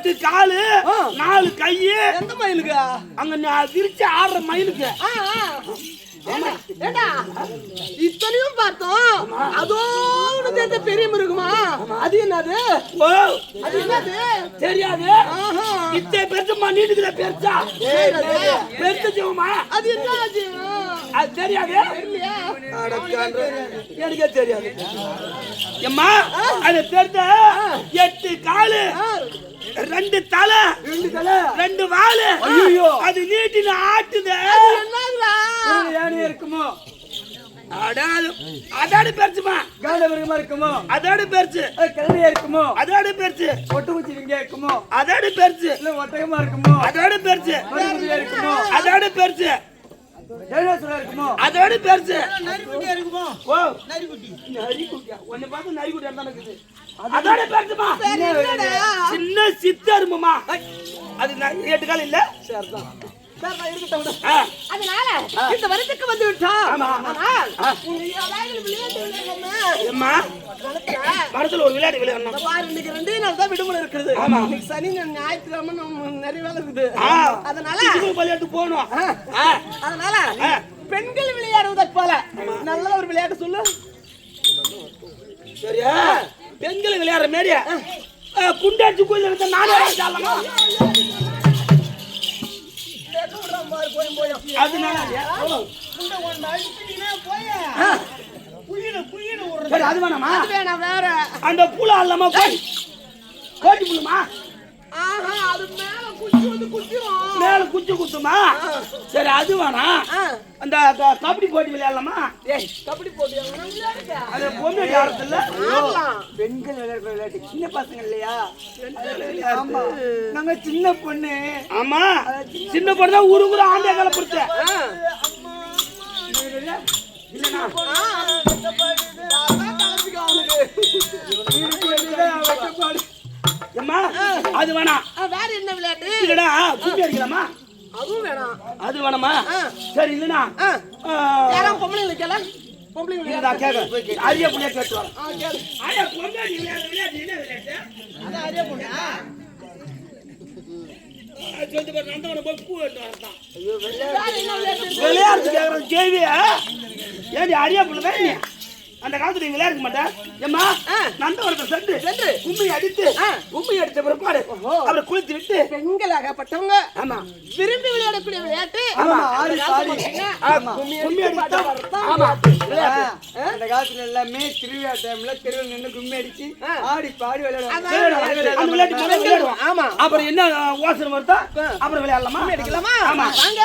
எட்டு காலு. நாலு கையு. எந்த மயிலுக்கு? அங்க நான் விரிச்சு ஆடுற மயிலுக்கு. இத்தனையும் பார்த்தோம். அதோட சேர்ந்த பெரிய மிருகமா அது என்னது? ஓ. அது என்னது? தெரியாது. இத்தனை பெருசுமா நீட்டுக்குள்ள பெருசா? பெருசு ஜீவமா? அது என்ன? அது தெரியாது? எனக்கே தெரியாது. எம்மா அது தெரிஞ்ச எட்டு காலு ரெண்டு தலை ரெண்டு தலை. ரெண்டு வாலு. ஐயையோ. அது நீட்டின ஆட்டுது யானை இருக்குமோ? அதோட பெருசுமா மிருகமா இருக்குமோ? அதோட பெருசு கரடியா இருக்குமோ? அதோட பெருசு ஒட்டுக்குச்சி இங்க இருக்குமோ? அதோட பெருசு இல்ல ஒட்டகமா இருக்குமோ? அதோட பெருசு மறுபடியும் இருக்குமோ அதோட பெருசு டைனோசரா இருக்குமோ அதோட பெருசு. நரிக்குட்டியா இருக்குமோ? ஓ. நரிக்குட்டியா? உன்னை பார்த்து நரிக்குட்டியா தான் இருக்குது அதோட பெருசுமா? சின்ன சித்தருமமா? அது எட்டு கால் இல்ல? சரிதான். அதனால இந்த வருஷத்துக்கு வந்து விட்டோம்? மனசுல ஒரு விளையாட்டு விளையாடணும். இன்னைக்கு ரெண்டே நாள் தான் விடுமுறை இருக்குது. சனி ஞாயிறு, ஞாயிற்றுக்கிழமை நம்ம நிறைய வேலை இருக்குது. அதனால விளையாட்டு போகணும். அதனால. பெண்கள் விளையாடுவதற்கு போல. நல்ல ஒரு விளையாட்டு சொல்லு. சரியா? பெண்கள் விளையாடுற மாரி குண்டாச்சு கோயில வந்து நானே அதனால அது வேணாமா? அது வேணாம் வேற. அந்த பூல புள்ளுமா ஆஹா அது மேல குச்சி வந்து குச்சிரும் மேல குச்சி குத்துமா? சரி அது வேணாம். அந்த கபடி போட்டி விளையாடலாமா? ஏய் கபடி போட்டி அது பொண்ணு ஆடலாம் பெண்கள் விளையாடுற விளையாட்டு. சின்ன பசங்க இல்லையா? ஆமா. நாங்க சின்ன பொண்ணு. ஆமா. சின்ன பொண்ணு தான் ஊரு ஊரு ஆண்டே கலப்படுத்த ஆ. இல்லனா அம்மா அது வேணாம் வேற என்ன விளையாட்டு இல்லடா குட்டி அடிக்கலாமா அதுவும் வேணாம் அது வேணாமா. சரி இல்லனா யாரா பொம்பளைங்களுக்கு கேள பொம்பளைங்களுக்கு இருடா, கேக்குறேன். அரிய புள்ளைய கேட்டு வரேன். ஆ கேளு அட, பொண்டாட்டி விளையாடு, விளையாடு, என்ன விளையாட்டு? அரிய பொண்ணா. வேற என்ன விளையாட்டு? விளையாடுறது கேக்குறேன், கேள்வியா? ஏண்டி, அரியா புள்ள? அந்த காலத்துல நீ விளையாட மாட்டேன் ஏம்மா ஆ. நந்தவனத்தை சென்று சென்று. கும்மி அடித்து ஆ. கும்மி அடிச்ச பிற்பாடு அப்புறம் குளித்து விட்டு பெண்களாகப்பட்டவங்க ஆமா விரும்பி விளையாடக்கூடிய விளையாட்டு ஆமா, ஆடி ஆமா. கும்மி அடித்தா ஆமா அந்த காலத்துல எல்லாமே திருவிழா டைம்ல தெருவில் நின்று கும்மி அடிச்சு ஆ. ஆடி பாடி விளையாடுவாங்க. விளையாட்டு. அந்த விளையாட்டு முதல்ல விளையாடுவோம். ஆமா. அப்புறம் என்ன ஓசனை வருதோ அப்புறம் விளையாடலாமா அடிக்கலாமா ஆமா வாங்க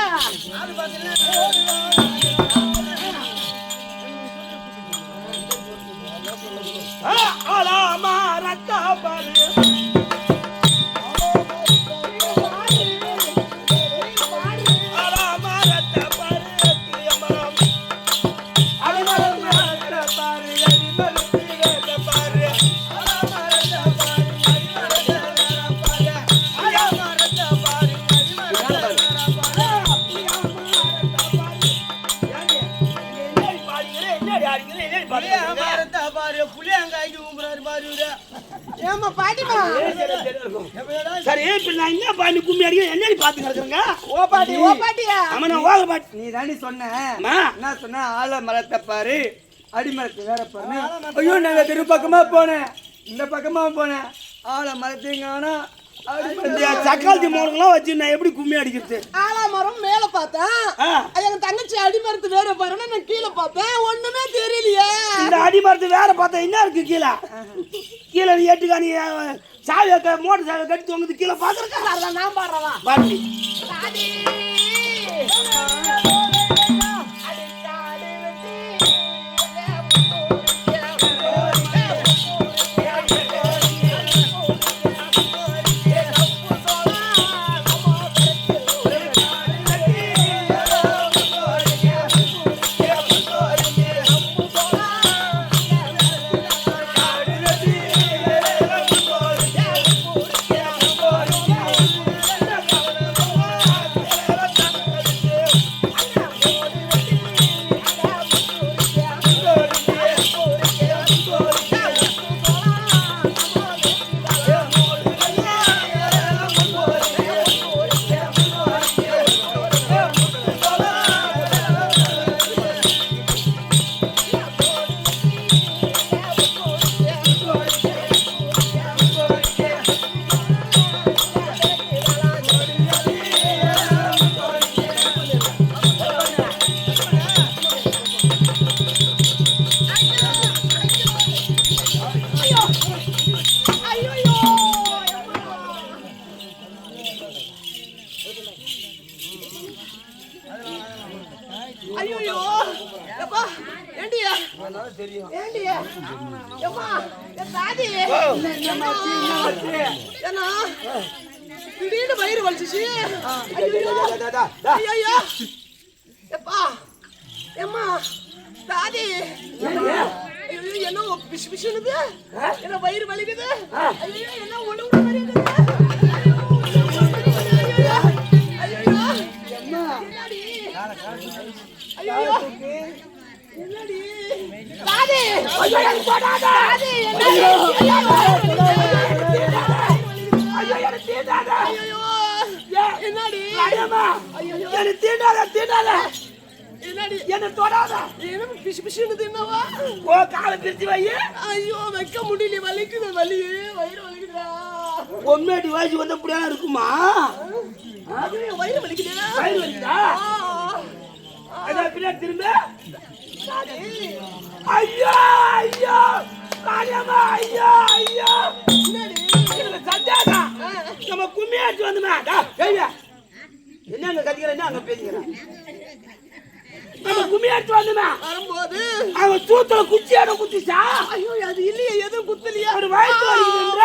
ஆ, ஆலாமா ரத்தா பாரு சரி இப்ப நான் என்ன பாண்டி கும்மி அடிக்க என்னடி பாத்து கிடக்குறேங்க ஓ பாட்டி ஓ பாட்டியா? ஆமா நான் ஓகர பாட்டி. நீ தாண்டி சொன்ன. என்ன சொன்ன? ஆல மரத்தை பாரு. அடிமரத்து வேற பாருங்க ஐயோ நாங்க தெரு பக்கமா போனேன். இந்த பக்கமா போனேன். ஆளை மரத்தையும் இந்த சக்காலத்தி மோனங்களாம் வச்சு நான் எப்படி கும்மி அடிக்கிறது ஆலாமரம் மேல பார்த்தேன். எங்க தங்கச்சி அடிமரத்து வேற பாருன்னு நான் கீழே பார்த்தேன் ஒண்ணுமே தெரியலையே இந்த அடிமரத்து வேற பார்த்தா என்ன இருக்கு கீழே கீழே சாவியை க- மோட்டர் சாவியை கட்டி தொங்குது கீழே அதான் நான் பாடுறவா பாட்டி தாடி ஐயோ எப்பா ஏண்டியா? ஏண்டியா? எப்பா என் தாதி என்ன திடீர்னு வயிறு வலிச்சிச்சு. ஐயோ ஐயோ. எப்பா எம்மா தாதி என்ன பிசு பிசுனுது என்ன வயிறு வலிக்குது? ஐயோ என்ன உடம்பு தாதி ஐயோ எனக்கு தாதி என்னடி ஐயோ எனக்கு தீண்டாத ஐயோ என்னடி? ஐயோ எனக்கு தீண்டாத தீண்டாத. என்னடி? என்ன தொடாத. என்ன பிசு பிசுன்னு தின்னவா? ஓ காலை பிரிச்சு வை. ஐயோ வைக்க முடியல வலிக்குது வலி வயிறு வலிக்குதுடா பொம்மையாட்டி வயசு வந்து இப்படியா இருக்குமா? வயிறு வலிக்குதுடா வயிறு வலிக்குதா? அதான் பின்னாடி திரும்ப. ஐயோ ஐயோ ராணியம்மா ஐயோ ஐயோ. என்னடி நம்ம கும்மி வந்துமா கேள்வியா என்ன கத்திக்கிறேன் அங்க பேசிக்கிறேன். நம்ம கும்மி அடிச்சு வந்துமா வரும்போது அவன் தூத்துல குச்சியாட குத்திச்சா? ஐயோ அது இல்லையே எதுவும் குத்தலையா. ஒரு வயித்து வலிக்குதுன்ற.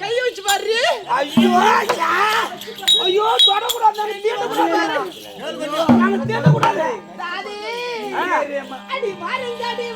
கைய வச்சு பாரு. ஐயோ ஐயா. தொடக்கூடாது. நாங்க. அடி வாருங்காடி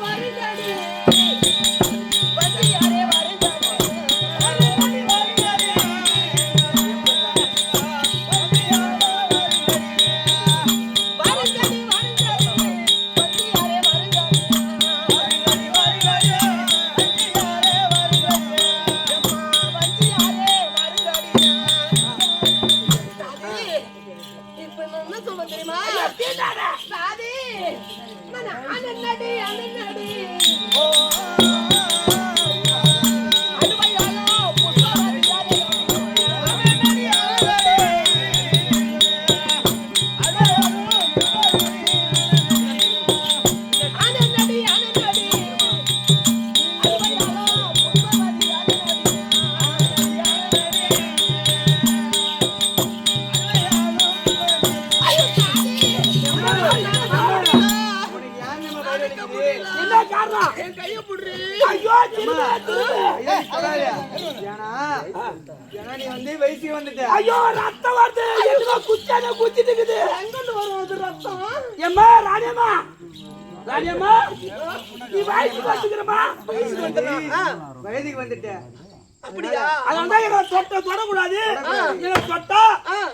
ஏன்னா ஏன்னா நீ வந்து வயசுக்கு வந்துட்ட. ஐயோ ரத்தம் வருது. எதுவோ குச்சான குச்சிட்டு இருக்குது எங்கிட்டு வரும் ரத்தம்? ஏம்மா ராணியம்மா. ராணியம்மா நீ வயசுக்கு வந்துக்கிறமா வயசுக்கு வந்துட்ட வயதுக்கு வந்துட்ட. அப்படியா? அதனால எங்களை தொட்ட தொடக்கூடாது. எங்களை தொட்டா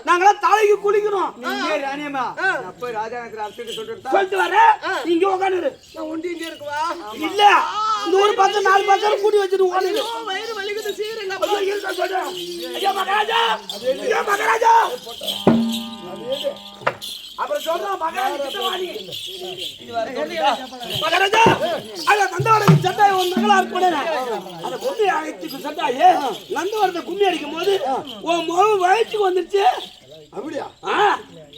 நாங்களாம் தலைக்கு குளிக்கணும். நீ இங்கே ராணியம்மா. போய் ராஜாநகர் அரசுக்கு சொல்லிட்டு சொல்லிட்டு வர இங்க உட்காந்துரு நான் ஒண்டி இங்க இருக்குவா? இல்ல. இந்த ஒரு பக்கம் நாலு பக்கம் கூடி வச்சுட்டு ஐயோ, வயிறு வலிக்குது சீருங்க ஐயோ, மகாராஜா! ஐயா மகாராஜா! அப்புறம் சொல்றான் மகாராஜா கிட்ட வாடி. மகாராஜா! அத நந்தவரத்துக்கு சட்டை உன் மகளா இருக்கூடாது அந்த கும்மி அழைத்துக்கு சட்டாயே நந்தவரத்தை கும்மி அடிக்கும் போது உன் மகன் வயசுக்கு வந்துருச்சு. அப்படியா? ஆ,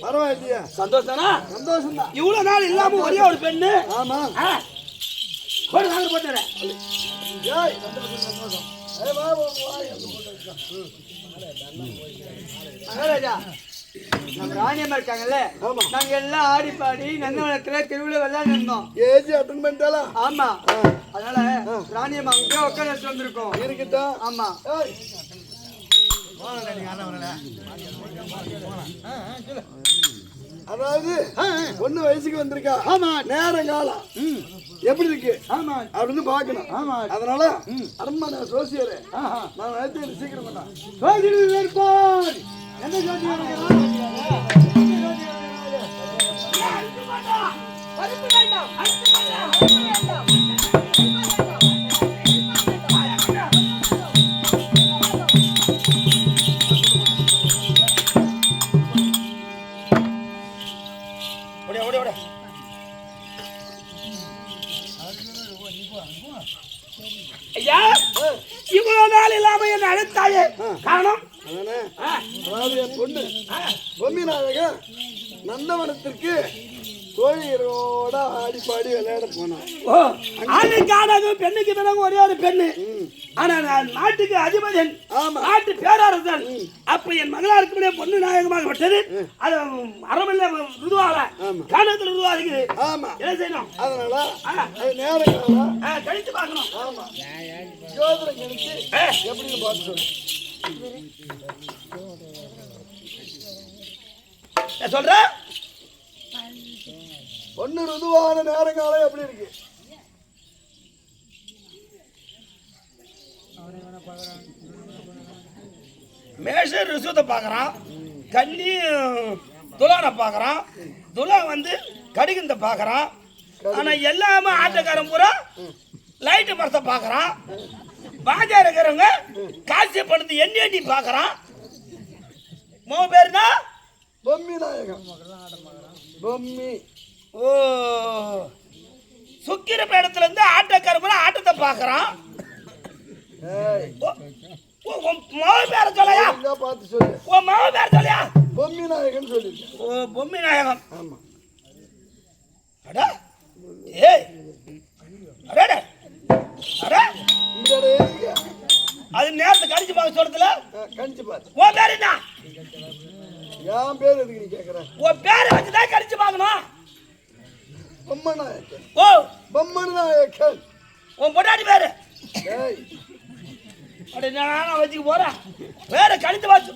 பரவாயில்லையா. சந்தோஷம்னா சந்தோஷம் தான் இவ்வளவு நாள் இல்லாம ஒரே ஒரு பெண்ணு. ஆமா. ஆ, ஒரு நாள் போட்டுறேன் ஏய் சந்தோஷம் சந்தோஷம் ஏய், வா, வா, வா. மகாராஜா நம்ம ராணியம்மா இருக்காங்கல்ல. நாங்க எல்லாம் ஆடி பாடி நந்தவனத்துல திருவிழா விளையாண்டு இருந்தோம். ஏஜ் அட்டன் பண்ணிட்டாளா? ஆமா. அதனால ராணியம்மா அங்கே உட்கார வச்சு வந்திருக்கோம். இருக்கட்டும். ஆமா. ஏய். அதாவது பொண்ணு வயசுக்கு வந்திருக்கா. ஆமா. நேரம் காலம் எப்படி இருக்கு? ஆமா. அப்படின்னு பாக்கணும் ஆமா. அதனால அரண்மனை சோசியரு. நான் நேரத்தை சீக்கிரம் பண்ணேன் சோதிடர் இருப்பார் எந்த சோதிடர் ஓடியா நாள் இல்லாம என்ன அழைத்தாயே. காரணம்? அதாவது பொண்ணு. பொம்மி நாயகன் நந்தவனத்திற்கு தோழியரோட ஆடி பாடி விளையாட போனான் ஓ ஆணுக்கு ஆணாக பெண்ணுக்கு பிறகு ஒரே ஒரு பெண்ணு. ஆனா நான் நாட்டுக்கு அதிபதியன் ஆமா. நாட்டு பேரரசன். அப்ப என் மகளாருக்கு முன்னே பொண்ணு நாயகமாக விட்டது. அது அறமல்ல ருதுவால. காணத்துல ருதுவா இருக்குது ஆமா. என்ன செய்யணும்? அதனால அது நேரம் கழித்து பார்க்கணும். ஆமா. ஜோதிடம் கணிச்சு ஏ, எப்படின்னு பார்த்து சொல்றேன் பொண்ணு ருதுவான நேரம் காலம் எப்படி இருக்கு. மேஷ ரிசுவத்தை பார்க்குறான் கன்னி துலானை பார்க்குறான் துலா வந்து கடிகந்த பார்க்குறான் ஆனால் எல்லாமே ஆட்டக்காரன் பூரா லைட்டு மரத்தை பார்க்குறான். பாஜா இருக்கிறவங்க காசி பணத்தை எண்ணி எண்ணி பார்க்குறான். மோ பேருனா பொம்மி நாயகம் பொம்மி. ஓ. சுக்கிர பேடத்துல இருந்து ஆட்டக்காரன் ஆட்டத்தை பார்க்குறான். ஏய். உன் மோ பேர சொல்லையா? பார்த்து சொல்லு. உன் மோ பேர சொல்லையா? பொம்மி நாயகன் சொல்லிருக்கேன் ஓ பொம்மி நாயகம். ஆமா. அடா ஏய். அடடே அடா. அது நேரத்தை கடிச்சு பார்க்க சொல்றதுல? கணிச்சு பாரு உன் பேர் என்ன? என் பேர் எதுக்கு நீ கேக்குற? உன் பேரை வச்சு தான் கடிச்சு பார்க்கணும். பொம்ம நாயக்கன் ஓ! பொம்மன் நாயக்கன் உன் பொண்டாட்டி பேரு? அப்படி நான் வச்சுக்க போறேன். பேரை கடிச்சு பார்த்து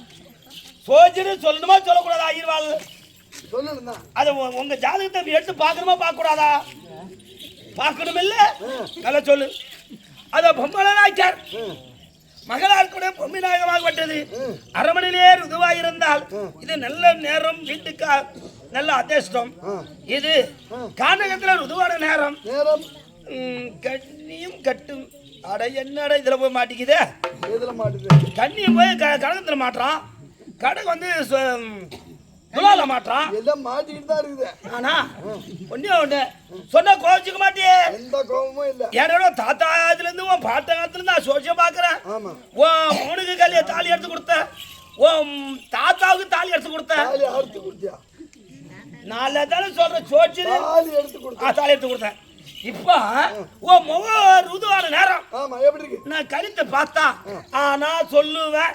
சோஜின்னு சொல்லணுமா சொல்லக்கூடாதா ஐயர்வாள் சொல்லணும்னா. அதை உங்க ஜாதகத்தை எடுத்து பார்க்கணுமா பார்க்க கூடாதா பார்க்கணும் இல்ல நல்லா சொல்லு. அத பொம்மல நாய்க்கார் மகளார் கூட பொம்மி நாயகமாக பட்டது அரமணிலே ருதுவாக இருந்தால் இது நல்ல நேரம் வீட்டுக்கு நல்ல அதிர்ஷ்டம். இது கானகத்துல ருதுவான நேரம். நேரம். கண்ணியும் கட்டும். அட என்னடா இதுல போய் மாட்டிக்குதே? எதுல மாட்டுது? கண்ணியும் போய் க கனகத்துல மாட்டுறான். கடகு வந்து துலால மாட்டுறான். எல்லாம் மாட்டிக்கிட்டு தான் இருக்குது. ஆனா ஒண்ணே ஒண்ணு. சொன்னா கோவிச்சுக்க மாட்டியே. எந்த கோபமும் இல்ல. என்னோட தாத்தா இதுல இருந்து உன் பாட்ட காலத்துல இருந்து நான் சோசியம் உன் மூணுக்கு கல்யாண தாலி எடுத்து கொடுத்த. உன் தாத்தாவுக்கு தாலி எடுத்து கொடுத்த. தாலி அறுத்து கொடுத்தியா? நாலு தானே சொல்ற சோச்சியது தாலி எடுத்து கொடுத்த? தாலி எடுத்து கொடுத்தேன். இப்ப உன் முக ருதுவான நேரம். ஆமா எப்படி இருக்கு? நான் கழுத்தை பார்த்தா ஆனா சொல்லுவேன்.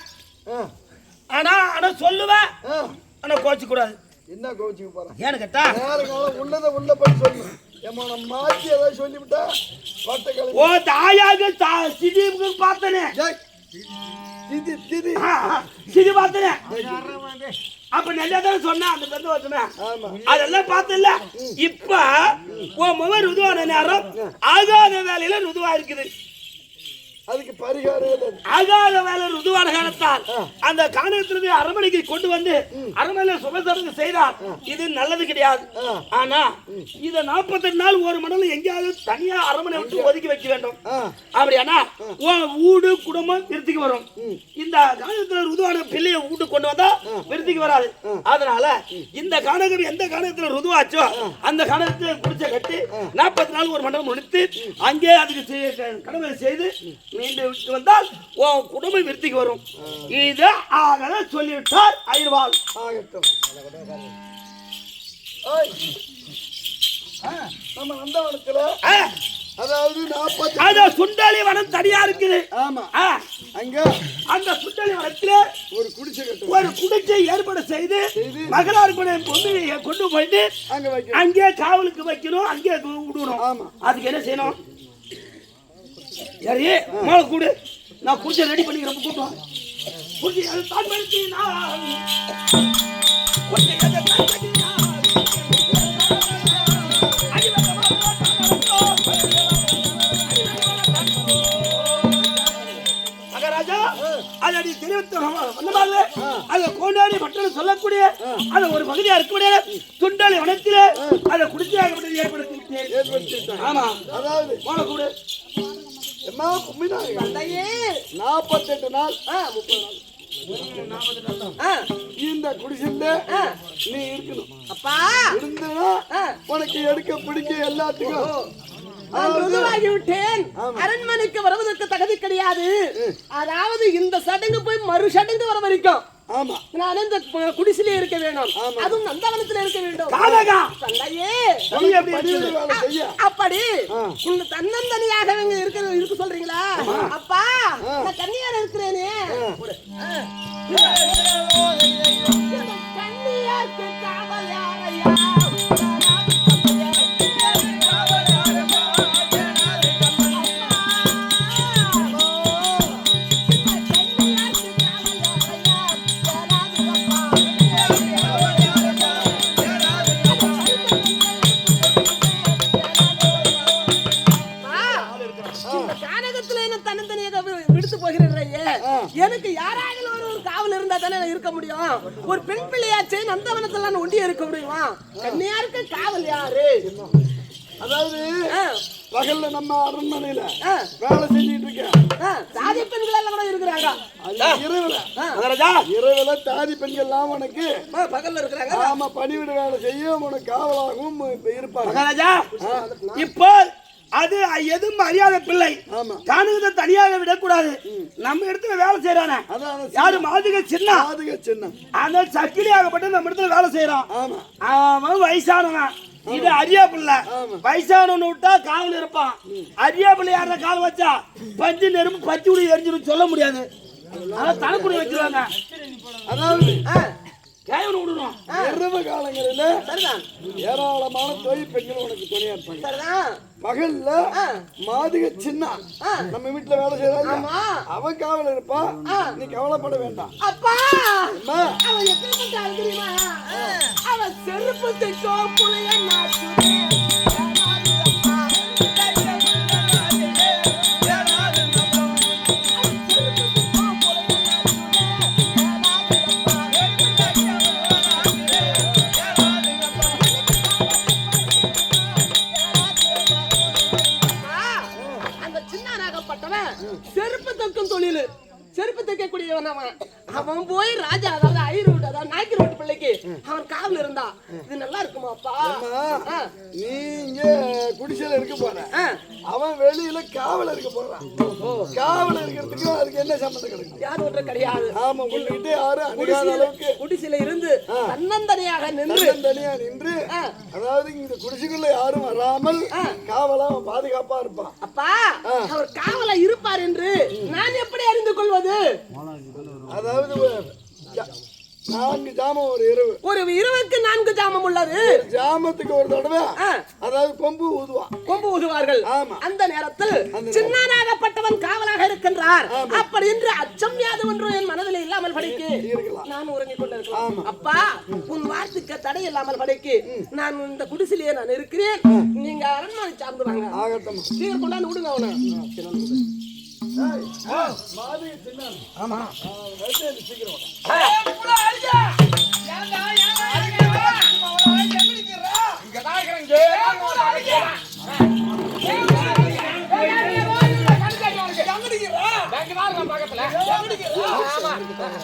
ஆனா ஆனா சொல்லுவேன். ஆனா கோச்சு கூடாது. என்ன கோச்சிக்கு போறேன் ஏன்னு கேட்டா உள்ளதை உள்ளபடி சொல்லணும் ஏதாவது சொல்லிவிட்டா? வட்ட கிளம்பி ஓ தாயாக சிதிவுக்கு பார்த்தனே. ஆ, ஆ, சிதி பார்த்தனே. அப்ப நல்லா தானே சொன்னா அந்த ஆமா. அதெல்லாம் பார்த்தல இப்ப உன் முகம் ருதுவான நேரம் ஆகாத வேலையில ருதுவா இருக்குது. அதுக்கு பரிகாரம்? ஆகாத வேலை ருதுவான காலத்தால் அந்த காணகத்திலிருந்து அரண்மனைக்கு கொண்டு வந்து அரண்மனையில சுபசரங்க செய்தார் இது நல்லது கிடையாது. ஆனா இத 48 நாள் ஒரு மணல் எங்கேயாவது தனியா அரண்மனை விட்டு ஒதுக்கி வைக்க வேண்டும். அப்படியானா வீடு குடும்பம் விருத்திக்கு வரும். இந்த காணகத்துல ருதுவான பிள்ளைய வீட்டு கொண்டு வந்தா விருத்திக்கு வராது. அதனால இந்த காணகம் எந்த காணகத்துல ருதுவாச்சோ அந்த காணகத்தை குடிச்ச கட்டி நாற்பத்தி நாள் ஒரு மண்டலம் முடித்து அங்கே அதுக்கு கடமை செய்து மீண்டும் விட்டு வந்தால் உன் குடும்பம் விருத்திக்கு வரும். இதை ஆகல சொல்லிவிட்டார் ஐர்வாள் ஆகட்டும். நம்ம நந்தவனத்துல அதாவது நாற்பத்தி அந்த சுண்டலி வனம் தனியா இருக்குது. ஆமா. அங்க அந்த சுண்டலி வனத்துல ஒரு குடிசை கட்டு ஒரு குடிச்சை ஏற்பாடு செய்து மகளார் கூட பொம்மையை கொண்டு போயிட்டு அங்க அங்கே காவலுக்கு வைக்கணும் அங்கே விடணும் ஆமா. அதுக்கு என்ன செய்யணும்? சரி மேல கூடு. நான் குடிச்ச ரெடி பண்ணிக்கிறேன். கூட்டம் குடிச்சி அதை தான் படுத்தி நான். குடிச்சி அதை தான் படுத்தி நான். மகாராஜா அதை நீ தெரிவித்த வந்தமால அதை கோண்டாடி பட்டணம் சொல்லக்கூடிய அது ஒரு பகுதியா இருக்கக்கூடிய துண்டாளி வனத்திலே அதை குடிச்சாக ஏற்படுத்தி ஏற்படுத்திட்டாங்க ஆமா. அதாவது போன கூடு. எம்மா கும்பினாங்க நாற்பத்தெட்டு நாள். முப்பது நாள். இந்த குடிசையில நீ இருக்கணும். அப்பா. இருந்தனா. உனக்கு எடுக்க பிடிக்க எல்லாத்துக்கும். விட்டேன் அரண்மனைக்கு வருவதற்கு தகுதி கிடையாது. அதாவது இந்த சடங்கு போய் மறு சடங்கு வர வரைக்கும். ஆமா நான் இந்த குடிசிலே இருக்க வேணும் அதுவும் நந்தவனத்துல இருக்க வேண்டும் தந்தையே செய்ய அப்படி உங்க தன்னந்தனியாக இருக்க இருக்க சொல்றீங்களா அப்பா நான் இருக்கிறேனே கன்னியாருக்கு எனக்கு யாராவது ஒரு ஒரு காவல் இருந்தா தானே இருக்க முடியும். ஒரு பெண் பிள்ளையாச்சு நந்தவனத்துல நான் ஒண்டியே இருக்க முடியுமா? கன்னியாருக்கு காவல் யாரு? அதாவது பகல்ல நம்ம அரண்மனையில வேலை செஞ்சிட்டு இருக்கேன். சாதி பெண்கள் எல்லாம் கூட இருக்கிறாங்க. இரவுல. இரவுல தாதி பெண்கள்லாம் உனக்கு ஆ, பகல்ல இருக்கிறாங்க. ஆமா பணிவிட வேலை செய்யும் உனக்கு காவலாகவும் இருப்பாங்க. இப்போ அது எதுவும் அறியாத பிள்ளை. காணுகத்தை தனியாக விடக்கூடாது. நம்ம இடத்துல வேலை செய்யறானே யாரு? மாதிரி சின்ன பாதுக சின்னம். அந்த சக்கிலியாகப்பட்ட நம்ம இடத்துல வேலை செய்யறான் அவன் வயசானவன். இது அரியா பிள்ளை. வயசானவன் விட்டா காவல் இருப்பான். அரியா பிள்ளை யார கால் வச்சா பஞ்சு நெருப்பு பச்சை உடி எரிஞ்சிரும் சொல்ல முடியாது. அதான் தனக்குடி வச்சிருவாங்க. அதாவது கேவன் விடணும் இரவு காலங்களில ஏராளமான தொழில் பெண்கள் உனக்கு துணையா இருப்பாங்க. பகல்ல மாதுக சின்ன. நம்ம வீட்டுல வேலை செய்யறாங்க அவன் காவல் இருப்பா. நீ கவலைப்பட வேண்டாம். அப்பா! அம்மா அவன் எப்படி தெரியுமா? அவன் செருப்பு தைக்கோ புளிய நாட்டுதே. சின்னனாகப்பட்டவன் செருப்பு தக்கும் தொழில். செருப்பு தைக்கக்கூடியவன் அவன். அவன் போய் ராஜா அதாவது ஐயர் வீட்டு அதாவது நாய்க்கு ரோட்டு பிள்ளைக்கு அவன் காவல் இருந்தா இது நல்லா இருக்குமாப்பா? நீ இங்க குடிசையில இருக்க போற. அவன் வெளியில காவல் இருக்க போறான். காவல் இருக்கிறதுக்கு அதுக்கு என்ன சம்மந்தம் கிடைக்கும்? யார் ஒன்று கிடையாது. ஆமா உங்ககிட்ட யாரும் அணுகாத அளவுக்கு. குடிசில இருந்து தன்னந்தனியாக நின்று தனியா நின்று. அதாவது இந்த குடிசைக்குள்ள யாரும் வராமல் காவலா அவன் பாதுகாப்பா இருப்பான். அப்பா அவர் காவலா இருப்பார் என்று நான் எப்படி அறிந்து கொள்வது? அதாவது ஜா- நான்கு ஜாமம் ஒரு இரவு. ஒரு இரவுக்கு நான்கு ஜாமம் உள்ளது. ஜாமத்துக்கு ஒரு தடவை. அதாவது கொம்பு ஊதுவான் கொம்பு ஊதுவார்கள். ஆமா. அந்த நேரத்தில் சின்னனாகப்பட்டவன் காவலாக இருக்கின்றார். அப்படி என்று அச்சம் யாது ஒன்று என் மனதில் இல்லாமல் படிக்கு. நான் உறங்கிக் கொண்டிருக்கலாம். அப்பா உன் வார்த்தைக்கு தடை இல்லாமல் படிக்கு. நான் இந்த குடிசிலேயே நான் இருக்கிறேன். நீங்க அரண்மனை சார்ந்து வாங்க. ஆகட்டும். சீக்கிரம் கொண்டாந்து விடுங்க அவனை. ஆமா சீக்கிரம்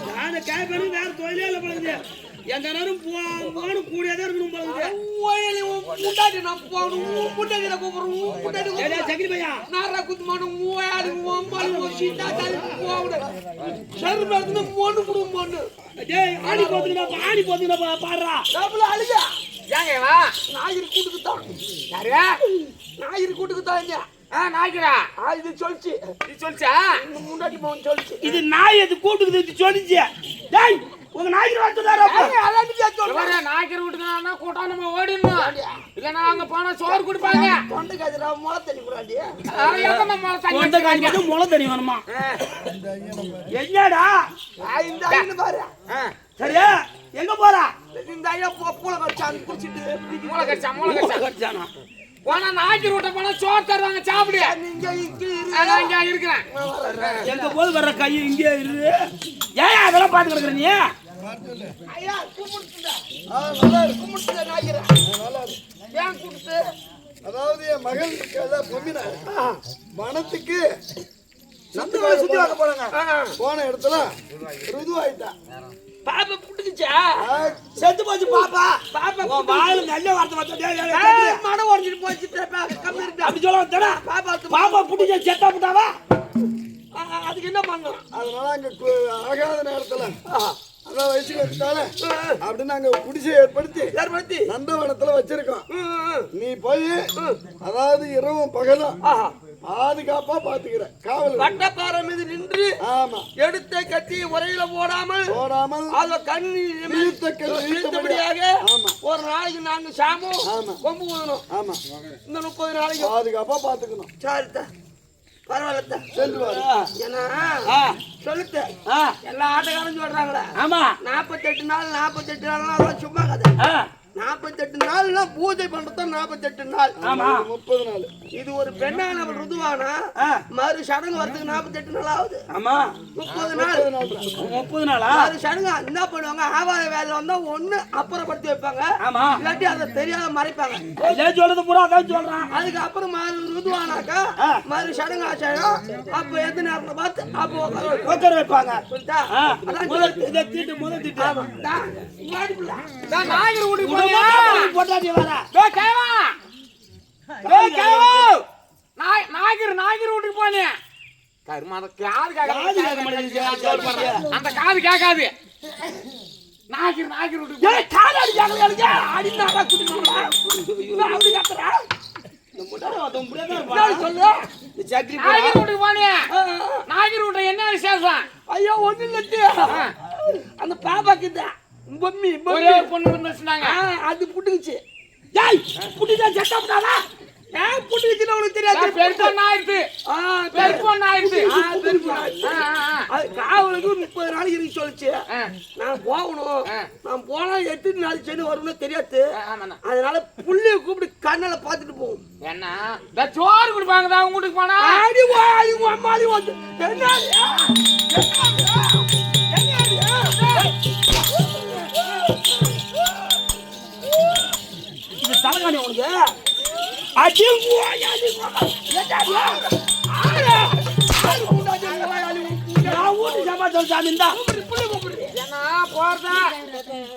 நானு கேட்கணும் வேற தொழிலே இல்ல எந்த நேரம் போகணும் கூடியதே இருக்கணும் பழகுது ஏடா, சக்கிலி பையா. டேய் ஆடி போத்துக்கிட்டா ஆடி போத்துக்கிட்டா பாடுறா. ஏங்க வா நாயிரு கூட்டுக்கு தான். யாரு? நாயிரு கூட்டுக்கு தான் நாய்க்கிறா இது சொல்லிச்சு இது சொல்லிச்சா முன்னாடி போன் சொல்லிச்சு இது நாய் அது கூட்டுக்குது இது சொல்லிச்சு. டேய் உங்க நாய்க்கு வாத்துதாரா நாய்க்கர் விட்டுனா கூட்டம் நம்ம ஓடிடணும். இல்லைன்னா அங்க போனா சோறு கொடுப்பாங்க. தொண்டைக்கு அதுடா முளை தண்ணி காய்க்கு முளை தண்ணி வேணுமா? என்னடா? இந்த ஐயனு பாரு. சரியா? எங்க போறா? இந்த ஐயா பூ- பூளை வச்சாங்க குடிச்சிட்டு. மூளை கடிச்சா மூளை கடிச்சா. கடிச்சானா? போனா நாய்க்கர் விட்ட போனா சோறு தருவாங்க சாப்பிடு. நான் இங்க இருக்கிறேன். எங்க போது வர்ற கை இங்கே இருக்கு ஏன் அதெல்லாம் பாத்து கிடக்குற நீ? ஐயா கும்பிட்டுடா ஆ நல்லா இருக்கு கும்பிட்டுடா நாய்க்கிறேன் ஏன் கும்பிட்டு? அதாவது என் மகள் பொம்மினா. மனத்துக்கு சுத்தி சுத்தி வாங்க போறாங்க. போன இடத்துல ருதுவாயிட்டா. பாப்பா புட்டுக்குச்சா செத்து போச்சு பாப்பா. பாப்பா உன் வாயில நல்ல வார்த்தை டேய். மடம் உடஞ்சிட்டு போச்சு அப்படி சொல்ல வந்தடா பாப்பா பாப்பா புடிச்ச செத்தா புட்டாவா? அதுக்கு என்ன பண்ணும் அதனால அங்க ஆகாத நேரத்துல அதான் வயசுக்கு வச்சுட்டாலே அப்படின்னு அங்க குடிசை ஏற்படுத்தி ஏற்படுத்தி. நந்தவனத்துல வச்சிருக்கோம். நீ போய் அதாவது இரவும் பகலும் ஆஹா. பாதுகாப்பா பாத்துக்கிற காவல் வட்டப்பாறை மீது நின்று ஆமா. எடுத்த கட்டி உரையில போடாமல் போடாமல் அத கண்ணி இழுத்தபடியாக. ஒரு நாளைக்கு நாங்க சாமும். கொம்பு ஊதணும். ஆமா. இந்த முப்பது நாளைக்கு பாதுகாப்பா பாத்துக்கணும். சரித்த. பரவாயில்ல ஏன்னா சொல்லுத்த. எல்லா ஆட்டக்காரரும் சொல்றாங்களே. ஆமா. நாற்பத்தெட்டு நாள் நாற்பத்தெட்டு நாள் சும்மா கதை. நாற்பத்தெட்டு நாள்னா பூஜை பண்றது நாற்பத்தெட்டு நாள். ஆமா. முப்பது நாள். இது ஒரு பெண்ணானவள் ருதுவானா? மறு சடங்கு வரதுக்கு நாற்பத்தெட்டு நாள் ஆகுது. ஆமா. முப்பது நாள். முப்பது நாளா. மறு சடங்கு என்ன பண்ணுவாங்க? ஆவாத வேலை வந்தா ஒண்ணு அப்புறப்படுத்தி வைப்பாங்க. ஆமா. இல்லாட்டி அதை தெரியாத மறைப்பாங்க. இதே சொல்றது பூரா அதான் சொல்றான். அதுக்கு அப்புறம் மறு ருதுவானாக்கா. மறு சடங்கு ஆச்சாரம் அப்ப எந்த நேரத்துல பார்த்து அப்போ உட்கார வைப்பாங்க. புரியுதா? அதான் இதை தீட்டு முதல் தீட்டு. ஆமா. இந்தா, பொட்டாட்டி வர டேய் கேவா டேய் கேவா நாய் நாய்க்கர் நாய்க்கர் வீட்டுக்கு போனே. கருமா அந்த காது காது கேட்க மாட்டேங்குது அந்த காது கேட்காது. நாய்க்கர் நாய்க்கர் வீட்டுக்கு ஏய் காது அடிச்சாங்க குடிக்கணும்டா நான் அப்படி கத்துறா வீட்டுல என்ன விசேஷம்? ஐயோ ஒண்ணு அந்த பாப்பாக்கு இந்த பொம்மி பொம்மி ஒரே பொண்ணு ஆ, அது புட்டுக்குச்சு. ஏய் புடிச்சா செத்தா புட்டாவா ஏன் புட்டுக்குச்சுன்னு உனக்கு தெரியாது. பெருப்பொண்ணு ஆயிடுச்சு. ஆ, பெருப்பொண்ணு ஆயிடுச்சு. அது காவலுக்கு முப்பது நாளைக்கு இருக்கு சொல்லுச்சு. நான் போகணும். நான் போனா எட்டு நாள் சென்று வரும்னு தெரியாது. அதனால புள்ளிய கூப்பிட்டு கண்ணால பாத்துட்டு போகும் என்ன இந்த சோறு கொடுப்பாங்க தான் உங்க வீட்டுக்கு போனா ஆடி வா ஆடி? வா மாடி வந்து என்னடியா? இந்தா. என்ன போறதா?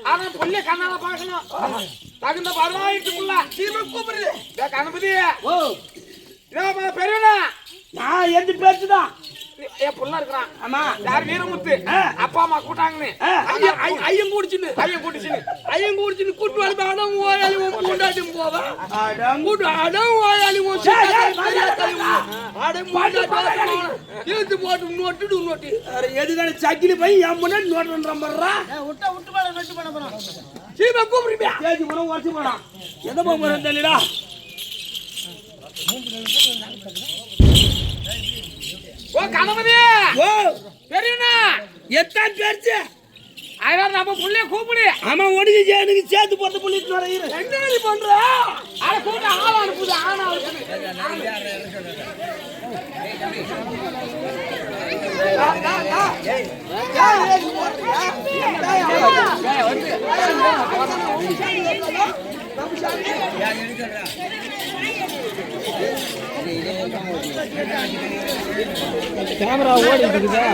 அவன் புள்ளி கண்ணால பாக்கணும் தகுந்த பரவாயிட்டு புள்ள சீமை கூப்பிடுது கணபதி. பெரியவனா நான் எந்த பேச்சுதான். என் புள்ள இருக்கிறான். ஆமா. யார் வீரமுத்து? அப்பா அம்மா கூட்டாங்கன்னு. ஐயன் ஐ- ஐயன் கூடிச்சுன்னு. ஐயன் கூடிச்சுன்னு கூட்டு வளர்ப்பு அடம் ஓயாளி உன் கூண்டாட்டி போவேன் கூட்டு அடம் ஓயாளி உன் இழுத்து போட்டு நோட்டு நோட்டு எதுக்கான சக்கிலி போய் என் முன்னாடி நோட்டுன்ற மாதிரிடா சீமை கூப்பிடுப்பியா தேதி போன உடச்சு போனான் எதை போக போறேன் தெரியலடா ஓ கணபதி ஓ பெரியவனா எத்தான் பேச்சு அவன் நம்ம புள்ளைய கூப்பிடு ஆமா ஒடுங்கி எனக்கு சேர்த்து போட்டு புள்ளிட்டு வர இரு என்ன நீ பண்ற அதை கூப்பிட்டு ஆள் அனுப்புது ஆனா அனுப்புது கேமரா ஓடி இருக்குதா